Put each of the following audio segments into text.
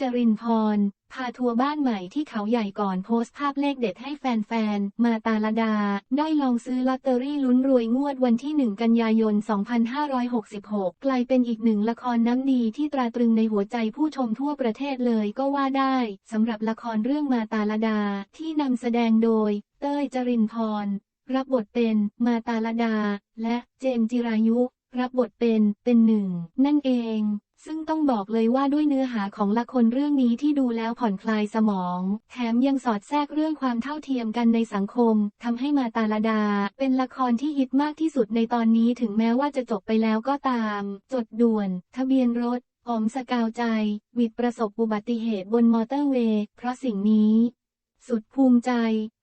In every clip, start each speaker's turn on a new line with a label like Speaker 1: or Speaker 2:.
Speaker 1: จรินพร พาทัวร์บ้านใหม่ที่เขาใหญ่ก่อนโพสต์ภาพเลขเด็ดให้แฟนๆ มาตาลดา ได้ลองซื้อลอตเตอรี่ลุ้นรวยงวดวันที่ 1 กันยายน 2566 กลายเป็นอีกหนึ่งละครน้ำดีที่ตราตรึงในหัวใจผู้ชมทั่วประเทศเลยก็ว่าได้สำหรับละครเรื่องมาตาลดาที่นำแสดงโดย เต้ยจรินพร รับบทเป็นมาตาลดา และเจมจิรายุ รับบทเป็นเป็นหนึ่งนั่นเอง ซึ่งต้องบอกเลยว่าด้วยเนื้อหาของละครเรื่องนี้ที่ดูแล้วผ่อนคลายสมอง แถมยังสอดแทรกเรื่องความเท่าเทียมกันในสังคมทำให้มาตาลดา เป็นละครที่ฮิตมากที่สุดในตอนนี้ถึงแม้ว่าจะจบไปแล้วก็ตาม จดด่วน ทะเบียนรถออมสกาวใจ วิดประสบอุบัติเหตุบนมอเตอร์เวย์ เพราะสิ่งนี้ สุดภูมิใจ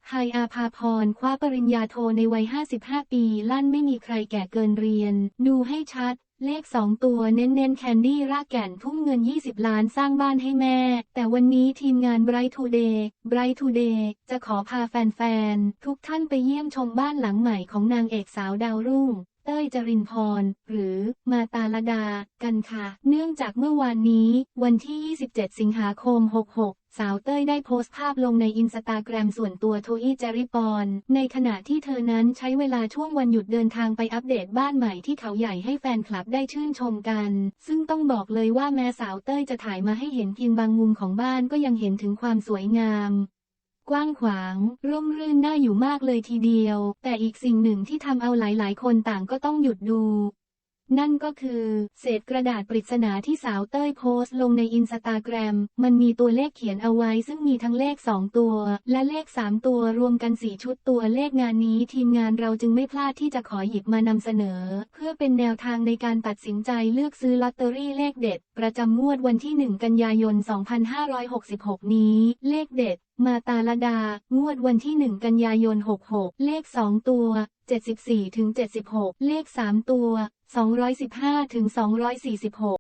Speaker 1: ไฮอาภาพรคว้าปริญญาโทในวัย 55 ปี ลั่นไม่มีใครแก่เกินเรียน ดูให้ชัด เลข 2 ตัวเน้นๆแคนดี้รากแก่นทุ่มเงิน 20 ล้านสร้างบ้านให้แม่ แต่วันนี้ทีมงาน Bright Today Bright Today จะขอพาแฟนๆ ทุกท่านไปเยี่ยมชมบ้านหลังใหม่ของนางเอกสาวดาวรุ่ง เต้ยจรินพร หรือมาตาลดา กันค่ะ เนื่องจากเมื่อวานนี้ วันที่ 27 สิงหาคม 66 สาวเต้ยได้โพสต์ภาพลงในอินสตาแกรมส่วนตัวโทอี้จริปอนในขณะที่เธอนั้นใช้เวลาช่วงวันหยุดเดินทางไปอัปเดตบ้านใหม่ที่เขาใหญ่ให้แฟนคลับได้ชื่นชมกัน ซึ่งต้องบอกเลยว่าแม้สาวเต้ยจะถ่ายมาให้เห็นเพียงบางมุมของบ้านก็ยังเห็นถึงความสวยงามกว้างขวาง ร่มรื่นน่าอยู่มากเลยทีเดียว แต่อีกสิ่งหนึ่งที่ทำเอาหลายๆ คนต่างก็ต้องหยุดดู นั่นก็คือ เศษกระดาษปริศนาที่สาวเต้ยโพสต์ลงในอินสตาแกรม มันมีตัวเลขเขียนเอาไว้ ซึ่งมีทั้งเลข 2 ตัว และเลข 3 ตัวรวมกัน 4 ชุดตัวเลขงานนี้ ทีมงานเราจึงไม่พลาดที่จะขอหยิบมานำเสนอ เพื่อเป็นแนวทางในการตัดสินใจเลือกซื้อลอตเตอรี่เลขเด็ด ประจำงวดวันที่ 1 กันยายน 2566 นี้ เลขเด็ด มาตาลดา งวดวันที่ 1 กันยายน 66 เลข 2 ตัว 74ถึง76 เลข 3 ตัว 215ถึง246